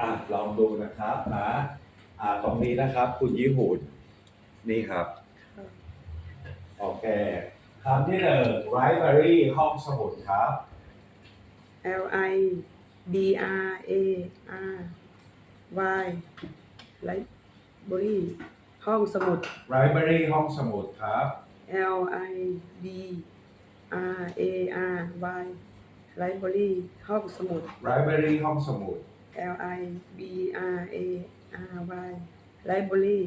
อะลองดูนะครับนะอ่าตรงนี้นะครับ คุณยี่หุ่นนี่ครับ โอเคคำที่หนึ่ง library ห้องสมุดครับ L I B R A R Y library ห้องสมุด library ห้องสมุดครับ L I B R A R Y library ห้องสมุด library ห้องสมุด L I B R A R Y library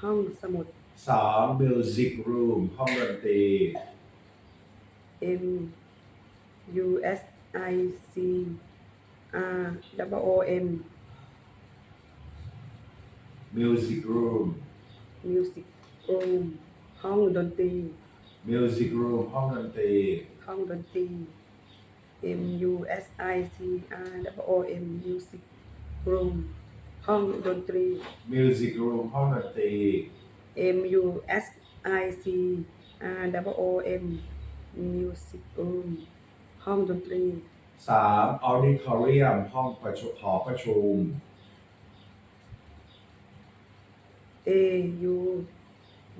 ห้องสมุด สอง music room ห้องดนตรี M U S I C R W O M music room music room ห้องดนตรี music room ห้องดนตรี ห้องดนตรี M U S I C R W O M music room ห้องดนตรี music room ห้องดนตรี M U S I C R W O M music room ห้องดนตรีสาม auditorium ห้องประชุมหอประชุม A U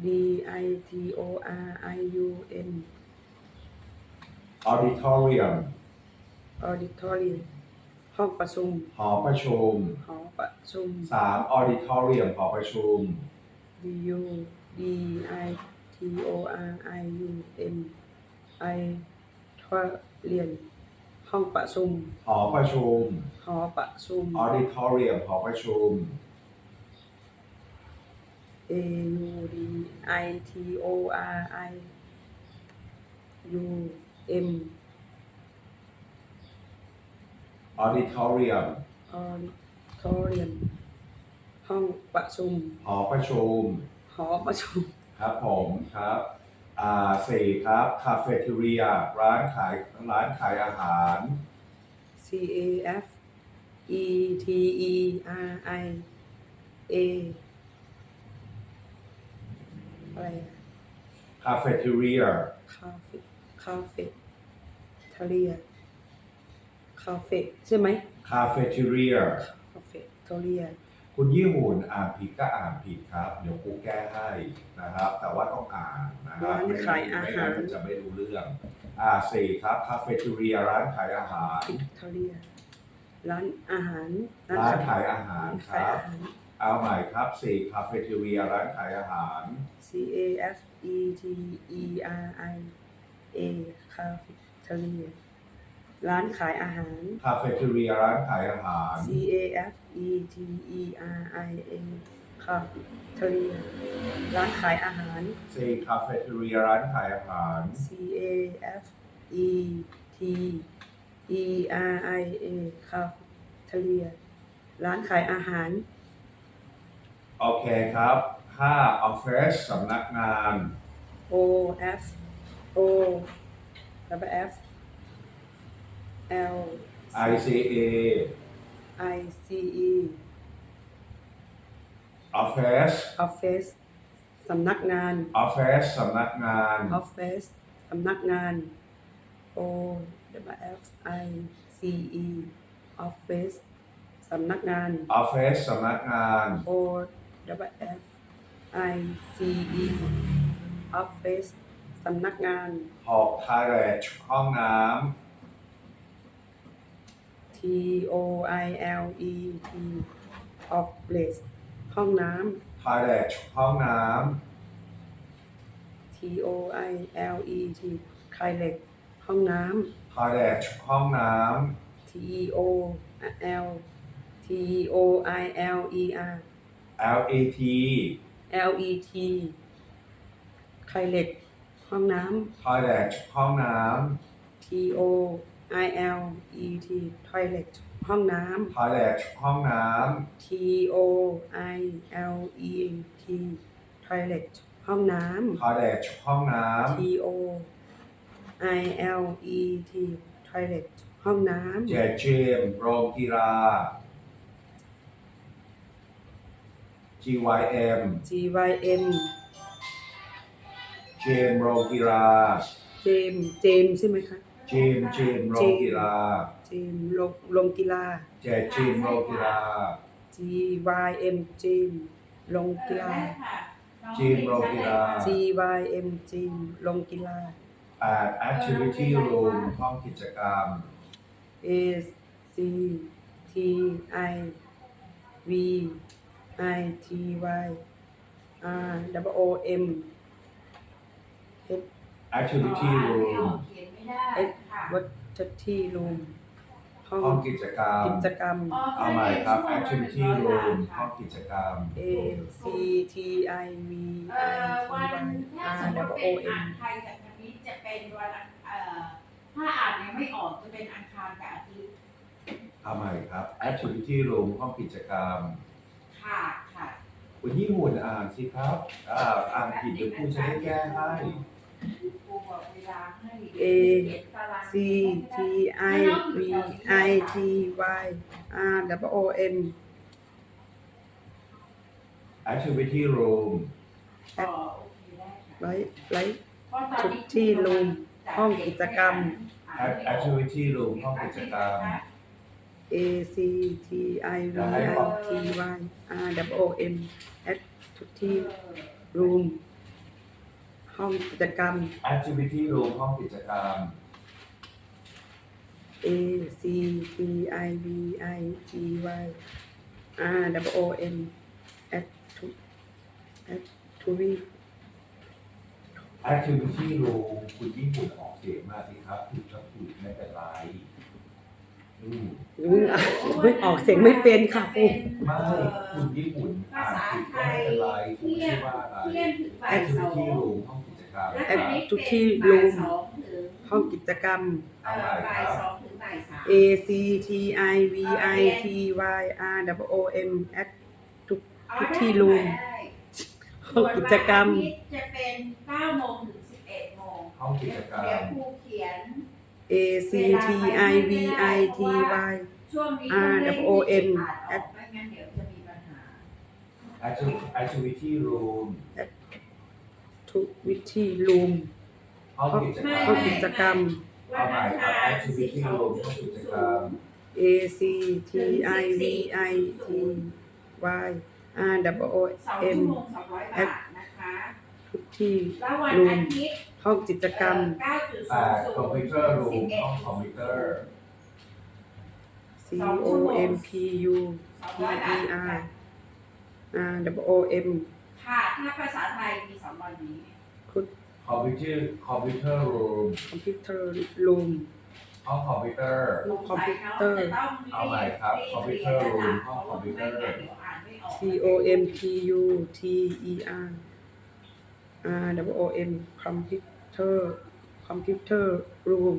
D I T O R I U M auditorium auditorium ห้องประชุม หอประชุมหอประชุม สาม auditorium หอประชุม D U D I T O R I U M I ทอเรียน ห้องประชุม หอประชุมหอประชุม auditorium หอประชุม A U D I T O R I U M auditorium auditorium ห้องประชุม หอประชุม หอประชุม ครับผมครับอ่าสี่ครับ cafeteria ร้านขายร้านขายอาหาร C A F E T E R I A อะไรอะ cafeteria คาเฟ่คาเฟ่ทะเลีย คาเฟ่ใช่ไหม cafeteria คาเฟ่ทะเลียคุณยี่หุ่นอ่านผิดก็อ่านผิดครับ เดี๋ยวครูแก้ให้นะครับ แต่ว่าต้องอ่านนะครับร้านขายอาหาร ไม่งั้นจะไม่รู้เรื่อง อ่าสี่ครับ cafeteria ร้านขายอาหารฟิทเลียร้านอาหารร้านขายอาหารร้านคขายรับอาหาร เอาใหม่ครับสี่ cafeteria ร้านขายอาหาร C A F E T E R I A คาเฟ่ทะเลีย ร้านขายอาหาร cafeteria ร้านขายอาหาร C A F E T E R I A คาเฟ่ทะเลียร้านขายอาหารสี่ cafeteria ร้านขายอาหาร C A F E T E R I A คาเฟ่ทะเลียร้านขายอาหาร โอเคครับห้า office สำนักงาน O F O W F L ICA I C E office Office สำนักงาน office สำนักงาน Office สำนักงาน O W F I C E Office สำนักงาน office สำนักงาน O W F I C E Office สำนักงานหก toilet ห้องน้ T O I L E T Office ห้องน้ำ toilet ห้องน้ำ T O I L E T Toilet ห้องน้ำ toilet ห้องน้ำ T O L T O I L E R ำ LET L E T Toilet ห้องน้ toilet ห้องน้ำ T O I L E T Toilet ห้องน้ำ toilet ห้องน้ำ T O I L E T Toilet ห้องน้ำำ toilet ห้องน้ T O I L E T Toilet ห้องน้ำเจเจมโรงกีฬา GYM ำ G Y M เจมโรงกีฬา เจมเจมใช่ไหมคะเจมเจมโรงกีฬาเจจิมโรงโรงกีฬา เจจิมโรงกีฬา G Y M จิมโรงกีฬาจิมโรงกีฬา G Y M จิมโรงกีฬา แปด activity room ห้องกิจกรรม A C T I V I T Y R W O M H activity room เขียนไม่ได้ ค่ะวัตที่รูมห้องห้องกิจกรรมกิจกรรม เอาใหม่ครับ activity room ห้องกิจกรรม A C T I V เอ่อ I วัน T ถ้า Y ส R มมติ W เป็ O นอ่า M นไทยกับคณิตจะเป็นวันอังเอ่อถ้าอ่านยังไม่ออกจะเป็นอังคารกับอาทิตย์เอาใหม่ครับ activity room ห้องกิจกรรม ค่ะค่ะคุณยี่หุ่นอ่านสิครับ อ่าอ่านผิดเดี๋ยวครูจะได้แก้ให้ ครูบอกเวลาให้ A เขียนตาราง C T I V I T Y R W O M activity room อ๋อโอเคได้ค่ะไว้ไว้เพราะตอนนี้ทุกที่รวมห้องกิจกรรม activity room ห้องกิจกรรม A C T I V I T Y R W O M แอดทุกที่ room ห้องกิจกรรม activity room ห้องกิจกรรม A C T I V I T Y R W O M at to at to be activity room คุณญี่ปุ่นออกเสียงมาสิครับผิดก็ผิดไม่เป็นไรอืมมึงอะไม่ออกเสียงไม่เป็นค่ะครู ไม่คุณญี่ปุ่นอ่านผิดก็ไม่เป็นไรคุณชื่อว่าอะไร เที่ยงถึงบ่ายสอง activity room ห้อง กิจกรรมแล้วคตรัอนบนี้ทุกที่เป็นบ่ายรวมสองถึงห้องกิจกรรม เอ่อบ่ายสองถึงบ่ายสาม A C T I V I T Y R W O M at ทุกทุกที่รวม ได้ห้องกิจกรรม ส่วนวันอาทิตย์จะเป็น9โมงถึง11โมงห้องกิจกรรเดี๋ยวมครูเขียน A C T I V I T Y ช่วงนี้ R ต้องเร่ง W O M อ่านออกไม่งั้นเดี๋ยวจะมีปัญหา Activ- activity room ทุกวิธีรูมห้องกิจกรรห้องมกิจกรรมเอาใหม่ครับ activity room ห้องกิจกรรม A C T I V I T Y R W O สองชั่ว M โมงสองร้อยบาทนะคะทุกที่แล้ววันรวอามทิตย์ห้องกิจกรรมเก้าจุดแปศูนดย์ศูคอมนพิวย์เตอร์รูมห้องคอมพิวเตอร์ C O M P U สอง T ร้อยบา E ท R R W O M ค่ะถ้าภาษาไทยมีสองวันนี้คุณคอมพิวเตอร์คอมพิวเตอร์รูมคอมพิวเตอร์รูม ห้องคอมพิวเตอร์คอมพิวเตอร์เอาใหม่ครับคอมพิวเตอร์รูมห้องคอมพิวเตอร์ C O M P U T E R R W O M คอมพิวเตอร์คอมพิวเตอร์รูม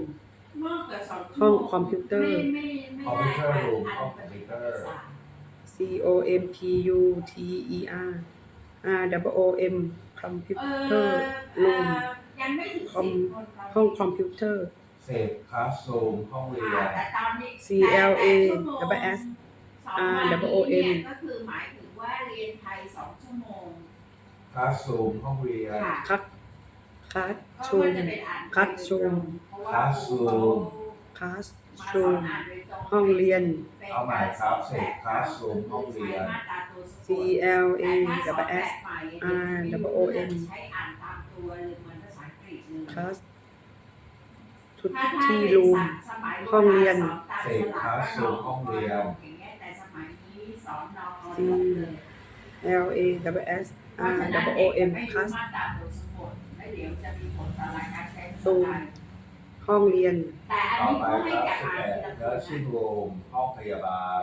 มากกว่าสองชั่วโมห้องคอมพิวเตอร์ ไม่ไม่ไม่คอมพิวเตอร์ได้รูมอ่านห้องคอมพิวเตอร์ C O M P U T E R R W O M คอมพิวเอเตออร์เอ่รูมอยังไม่ถึงคอมสิบคนตนนี้ห้องคอมพิวเตอร์เศษคลาสรูมห้องเรียค่ะนแต่ตอนนี้ C L A แต่ W S สองวัน R W O M นี้เนี่ยก็คือหมายถึงว่าเรียนไทยสองชั่วโมงคลาสรูมห้องเรียน ค่ะคัดคัดเพราะชู ว่ามจะเป็นอ่านคัดซูม เพราะว่าคัดซูม คลาสมาสรูอนมอ่านโดยต รงห้องเรียน เอาใหม่ครับเศษคลาสรูมห้องเรียน C L A แต่ W ถ้า S สอน R แบบ W ใหม่ O M ใช้อ่านตามตัวเลยเหมือนภาษาอังกฤษเลยคลาสทุกถ้าถ้าที่เป็นรูมสมัยโบห้องเรียนสตามเศษคลาสรูมห้องเรียนอย่างเงี้ยแต่สมัยนี้สอนนอก C L A W S เพราะ R ฉะนั้น W เด็ O กจะ M ไม่คลารู้สมาตราบทสะกดแล้วเดี๋ยวจะมี ห้องเรียน แต่อันต่อนี้ไปก็ให้ครับกับสิบอ่านแปดทีละคเนอร์นซิ่งนะรูมห้องพยาบาล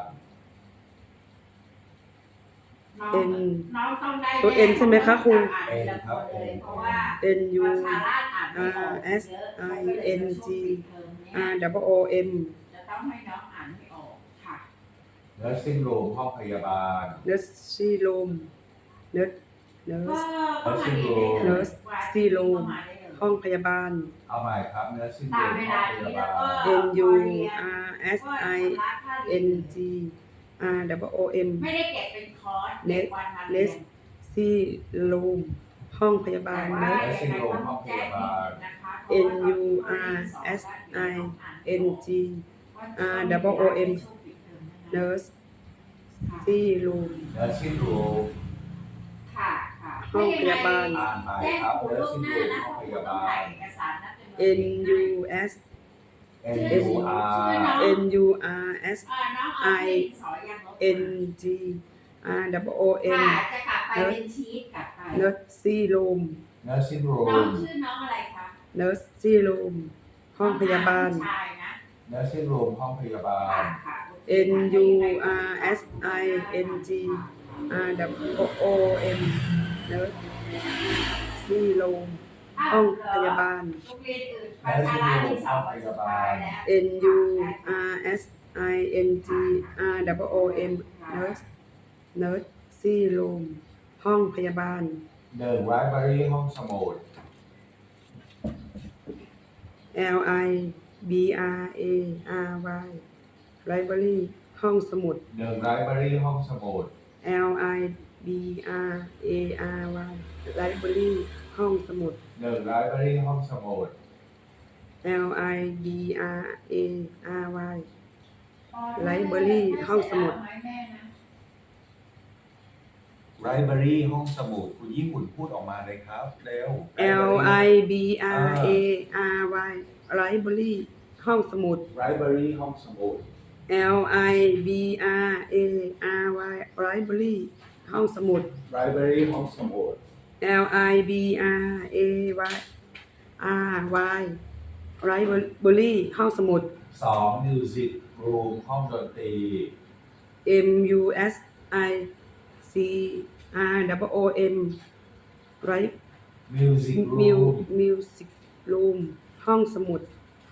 น้อง N น้องต้องได้ตัว N ใช่ไหมคะครูอ่านทีละคนเลยเพราะว่า N U ภาษาลาดอ่านไม่ออก R S เยอะ I ก็เลย N ช่ว G งปิดเทอมเนี่ย R W O M จะต้องให้น้องอ่านให้ออกค่ะ เนอร์ซิ่งรูมห้องพยาบาล Nursery Room Nurse ก็ Nurse ก็มาเรียนได้เลย Nurse วันซีโร่ก็มาได้เลย ห้องพยาบาล เอาใหม่ครับเนอร์ซิ่งตารูมมเวห้อลางพนี้ยาแล้วบาก็ล N U R S I N G R W O M ไม่ได้เก็บเป็นคอร์สเน็ตเด็กวันมาเรียน C Room ห้องพยาบาลแต่ว่า Nurse ยังไงต้องแจ้งให้เห็นนะคะเพราะว่า N U R S I N G R double O M nurse ซี่รูม nursing room ค่ะค่ะ ห้องพยาบาล อ่านไปแจ้งครับครูล่วง nursing หน้า room นะห้องคพรูยาต้องบาถ่ายล เอกสารนัดจำนวน N U S N U R N U R S อ่าน้องเอาที่สอยังลบ N G R double O ค่ะ M จะกลับไปเป็นชีตกลับไป nursery room nursing น้อง room ชื่อน้องอะไรคะ nursery room ห้องพยาบาลผู้ชายนะ nursing room ห้องพยาบาค่ะลค่ะ N U R S I N G R double O เลิศซี่โรงห้องพยาบาลเนอื่นประารัฐมีสองประสบการ์แล้ว N U R S I N G R W O M nurse nurse ซี่โรงห้องพยาบาล เดินไวบรีห้องสมุด L I B R A R Y library ห้องสมุด เดินไลบรีห้องสมุด L I B R A R Y library ห้องสมุดหนึ่ง library ห้องสมุด L I B R A R Y Library ห้องสมุด library ห้องสมุดคุณญี่ปุ่นพูดออกมาเลยครับเร็ว L I B R A R Y library ห้องสมุด library ห้องสมุด L I B R A R Y library ห้องสมุด library ห้องสมุด L I B R A Y R Y library ห้องสมุด สอง music room ห้องดนตรี M U S I C R W O M right music Mu room music room ห้องสมุด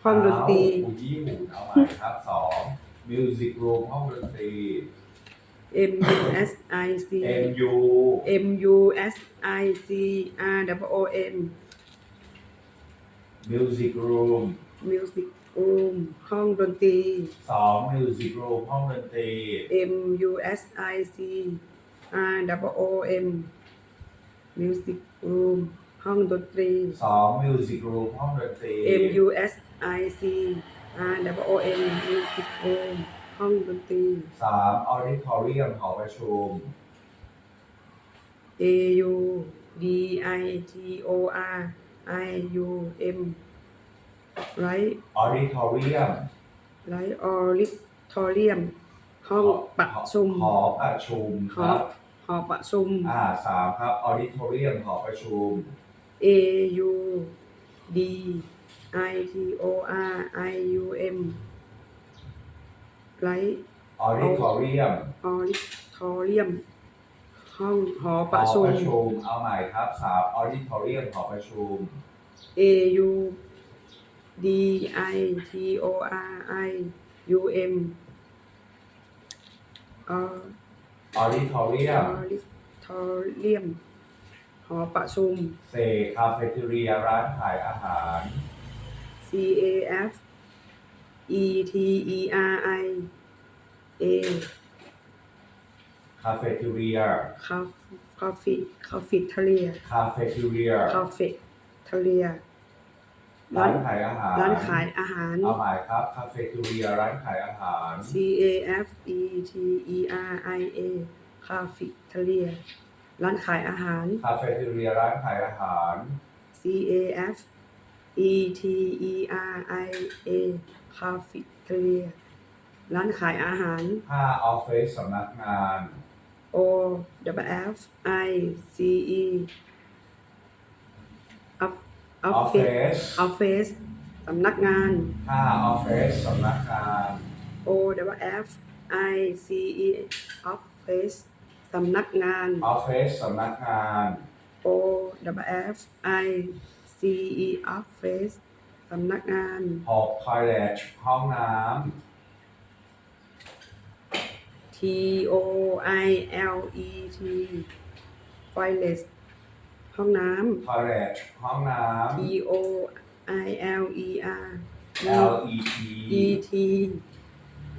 ห้องดนตรีเอาคุณญี่ปุ่นเอาใหม่ครับสอง music room ห้องดนตรี M U S I C M U M U S I C R W O M music room music room ห้องดนตรี สอง music room ห้องดนตรี M U S I C R W O M music room ห้องดนตรี สอง music room ห้องดนตรี M U S I C R W O M music room ห้องดนตรี สาม auditorium หอประชุม A U D I T O R I U M right auditorium right auditorium ห้องประชุมหอประชุมคหอรับ หอประชุม อ่าสามครับ auditorium หอประชุม A U D I T O R I U M right auditorium auditorium ห้องหอหประอชุปมระชุม เอาใหม่ครับสาม auditorium หอประชุม A U D I T O R I U M Au- auditorium auditorium หอประชุม เซคาเฟ่เทเรียร้านขายอาหาร C A F E T E R I A คาเฟ่เทเรีย Coffee Coffee ทะเลคาเฟ่เทเรีย Coffee ทะเลร้านขายอาหาร ร้านขายอาหารเอาใหม่ครับ คาเฟ่เทเรียร้านขายอาหาร C A F E T E R I A Coffee ทะเลร้านขายอาหาร คาเฟ่เทเรียร้านขายอาหาร C A F E T E R I A Coffee ทะเลร้านขายอาหาร ห้าออฟฟิศสำนักงาน O W F I C E Off- ออฟฟิ Office ศ Office สำนักงาน ห้าออฟฟิศสำนักงาน O W F I C E Office สำนักงาน ออฟฟิศสำนักงาน O W F I C E Office สำนักงานหกทอยเลทห้องน้ T O I L E T Toilet ห้องน้ำทอยเลทห้องน้ำ T O I L E R ำ L E T E T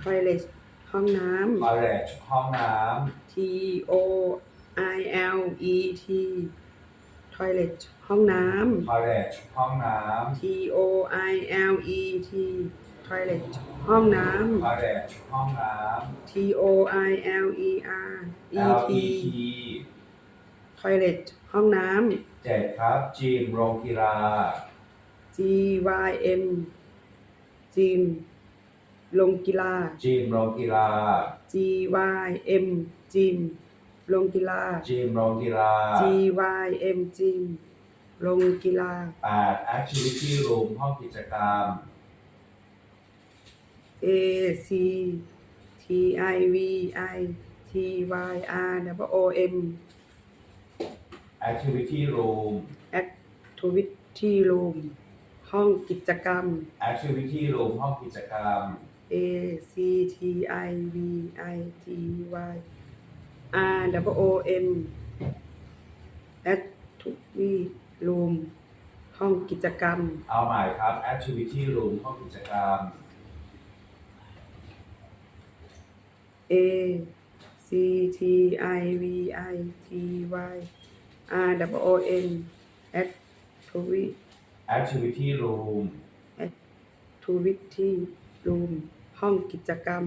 Toilet ห้องน้ทอยเลทห้องน้ำ T O I L E T Toilet ห้องน้ำทอยเลทห้องน้ำ T O I L E T toilet ห้องน้พาแดชห้องน้ำ T O I L E R ำ E L T E T toilet ห้องน้เจ็ดครับจิมโรงกีฬาำ G Y M จิมลงกีฬา จิมโรงกีฬา G Y M จิมลงกีฬา จิมโรงกีฬา G Y M จิม ลงกีฬาแปด activity room ห้องกิจกรรม A C T I V I T Y R W O M activity room Activity Room ห้องกิจกรรม activity room ห้องกิจกรรม A C T I V I T Y R W O M Activity Room ห้องกิจกรรม เอาใหม่ครับ activity room ห้องกิจกรรม A C T I V I T Y R W O M Activity activity room Activity Room ห้องกิจกรรม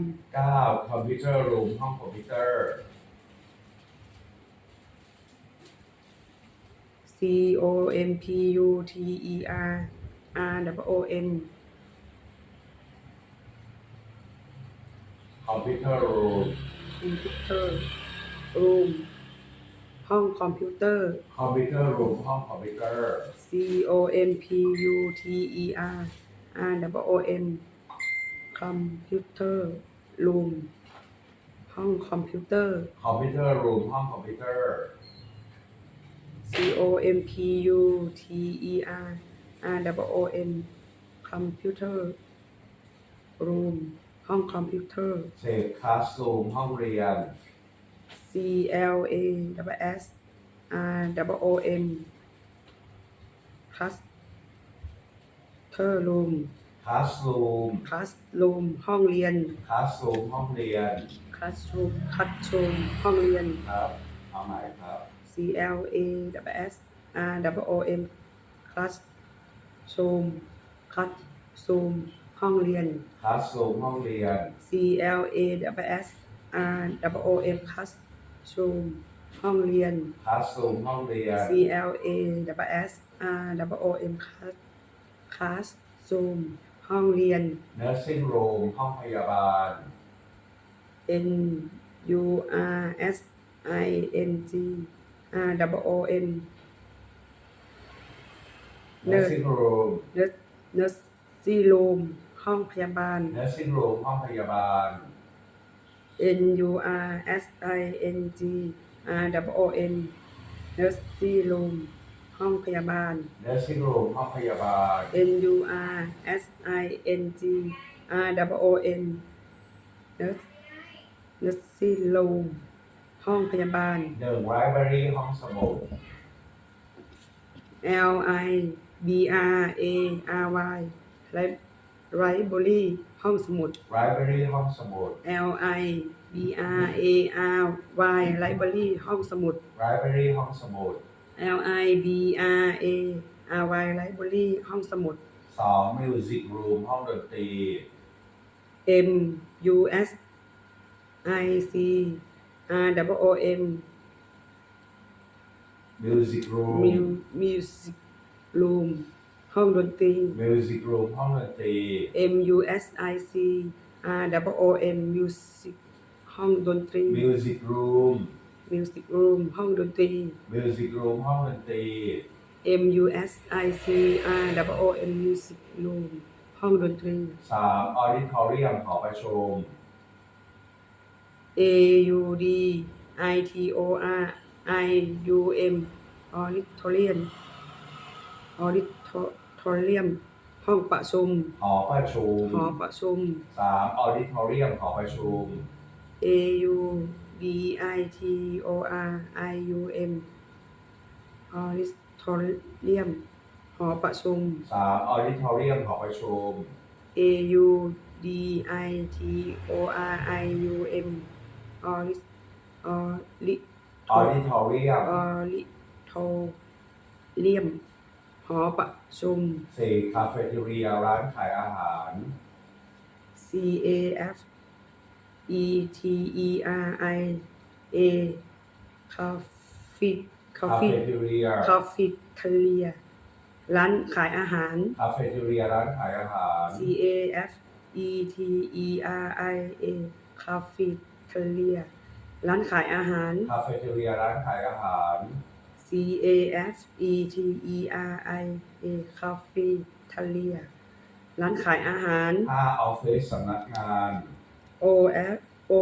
9 computer room ห้องคอมพิวเตอร์ O M P U T E R R W O M computer room Computer Room ห้องคอมพิวเตอร์ computer room ห้องคอมพิวเตอร์ C O M P U T E R R W O M Computer Room ห้องคอมพิวเตอร์ computer room ห้องคอมพิวเตอร์ C O M P U T E R R W O M Computer Room ห้องคอมพิวเตอร์ เศษ classroom ห้องเรียน C L A W S R W O M Cluster Room classroom Classroom ห้องเรียน classroom ห้องเรียน Classroom Classroom ห้องเรียน ครับ เอาใหม่ครับ C L A W S R W O M Classroom Classroom ห้องเรียน classroom ห้องเรียน C L A W S R W O M Classroom ห้องเรียน classroom ห้องเรียน C L A W S R W O M Class Classroom ห้องเรียน nursing room ห้องพยาบาล N U R S I N G R W O M nursing room Nurse Nursery Room ห้องพยาบาล nursing room ห้องพยาบาล N U R S I N G R W O M Nursery Room ห้องพยาบาล nursing room ห้องพยาบาล N U R S I N G R W O M Nurse Nursery Room ห้องพยาบาลหนึ่ง library ห้องสมุด L I B R A R Y Library ห้องสมุด library ห้องสมุด L I B R A R Y Library ห้องสมุด library ห้องสมุด L I B R A R Y Library ห้องสมุด สอง music room ห้องดนตรี M U S I C R W O M music room Mu- Music Room ห้องดนตรี music room ห้องดนตรี M U S I C R W O M Music ห้องดนตรี music room Music Room ห้องดนตรี music room ห้องดนตรี M U S I C R W O M Music Room ห้องดนตรี สาม auditorium หอประชุม A U D I T O R I U M Auditorium Auditorium ห้องประชุม หอประชุมหอประชุม สาม auditorium หอประชุม A U D I T O R I U M Auditorium หอประชุม สาม auditorium หอประชุม A U D I T O R I U M Audit Audit auditorium Auditorium หอประชุม สี่ cafeteria ร้านขายอาหาร C A F E T E R I A Coffee คา Coffee เฟ่ทีเรีย Cafeteria ร้านขายอาหารคาเฟ่ทีเรียร้านขายอาหาร C A F E T E R I A Cafeteria ร้านขายอาหาร คาเฟ่ทีเรียร้านขายอาหาร C A F E T E R I A Cafeteria ร้านขายอาหาร ห้าออฟฟิศสำนักงาน O F O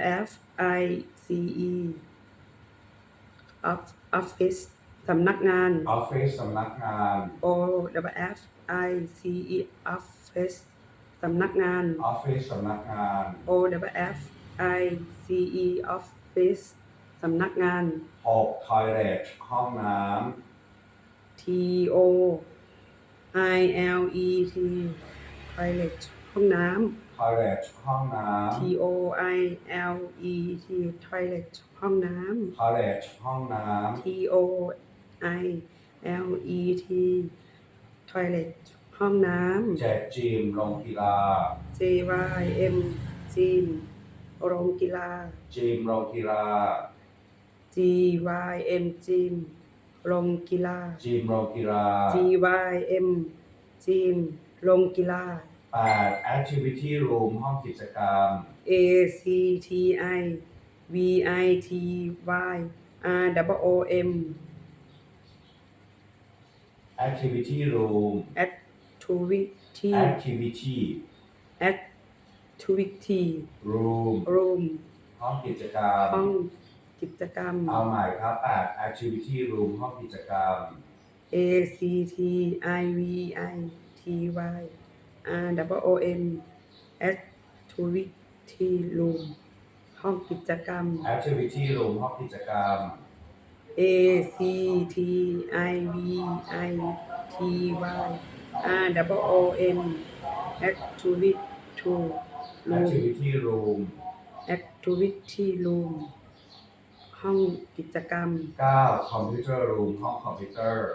W F I C E Off- Office สำนักงาน ออฟฟิศสำนักงาน O W F I C E Office สำนักงาน ออฟฟิศสำนักงาน O W F I C E Office สำนักงานหกทอยเลทห้องน้ T O I L E T Toilet ห้องน้ำทอยเลทห้องน้ำ T O I L E T Toilet ห้องน้ำ ทอยเลทห้องน้ำ T O I L E T Toilet ห้องน้ำเจ็ดจิมโรงกีฬาำ J Y M จีม โรงกีฬาจิมโรงกีฬา G Y M จีมโรงกีฬาจิมโรงกีฬา G Y M จีมโรงกีฬาแปด activity room ห้องกิจกรรม A C T I V I T Y R W O M activity room activity activity activity room room ห้องกิจกรรม ห้องกิจกรรม เอาใหม่ครับแปด activity room ห้องกิจกรรม A C T I V I T Y R W O M activity room ห้องกิจกรรม activity room ห้องกิจกรรม A C T I V I T Y R W O M activity room activity room activity room ห้องกิจกรรม 9 computer room ห้องคอมพิวเตอร์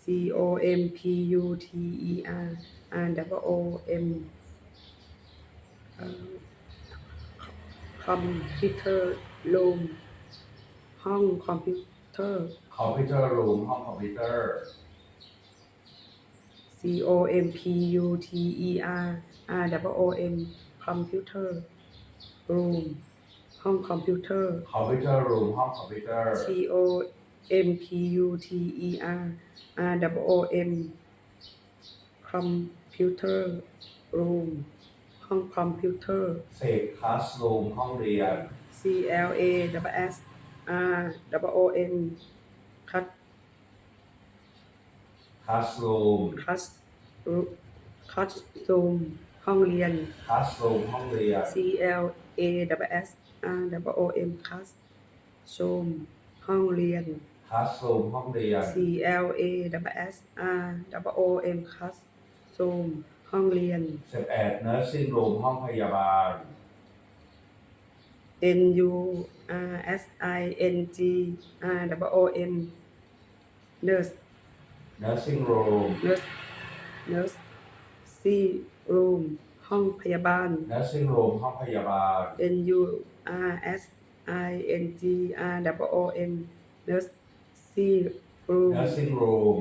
C O M P U T E R R W O M เอ่อ computer room ห้องคอมพิวเตอร์ computer room ห้องคอมพิวเตอร์ C O M P U T E R R W O M computer room ห้องคอมพิวเตอร์ computer room ห้องคอมพิวเตอร์ C O M P U T E R R W O M computer room ห้องคอมพิวเตอร์10 classroom ห้องเรียน C L A W S R W O M class classroom class classroom ห้องเรียน classroom ห้องเรียน C L A W S R W O M classroom ห้องเรียน classroom ห้องเรียน C L A W S R W O M classroom ห้องเรียน 11 nursing room ห้องพยาบาล N U R S I N G R W O M nurse nursing room nurse nurse C room ห้องพยาบาล nursing room ห้องพยาบาล N U R S I N G R W O M nurse C room nursing room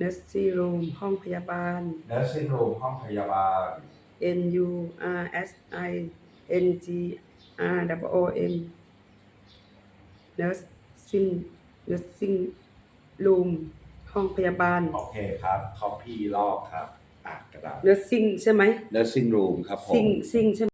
nurse room ห้องพยาบาล nursing room ห้องพยาบาล N U R S I N G R W O M nursing nursing room ห้องพยาบาล โอเคครับ copy ลอกครับ อะกระดาษ nursing ใช่ไหม nursing room ครับผมซิงซิงใช่ไหม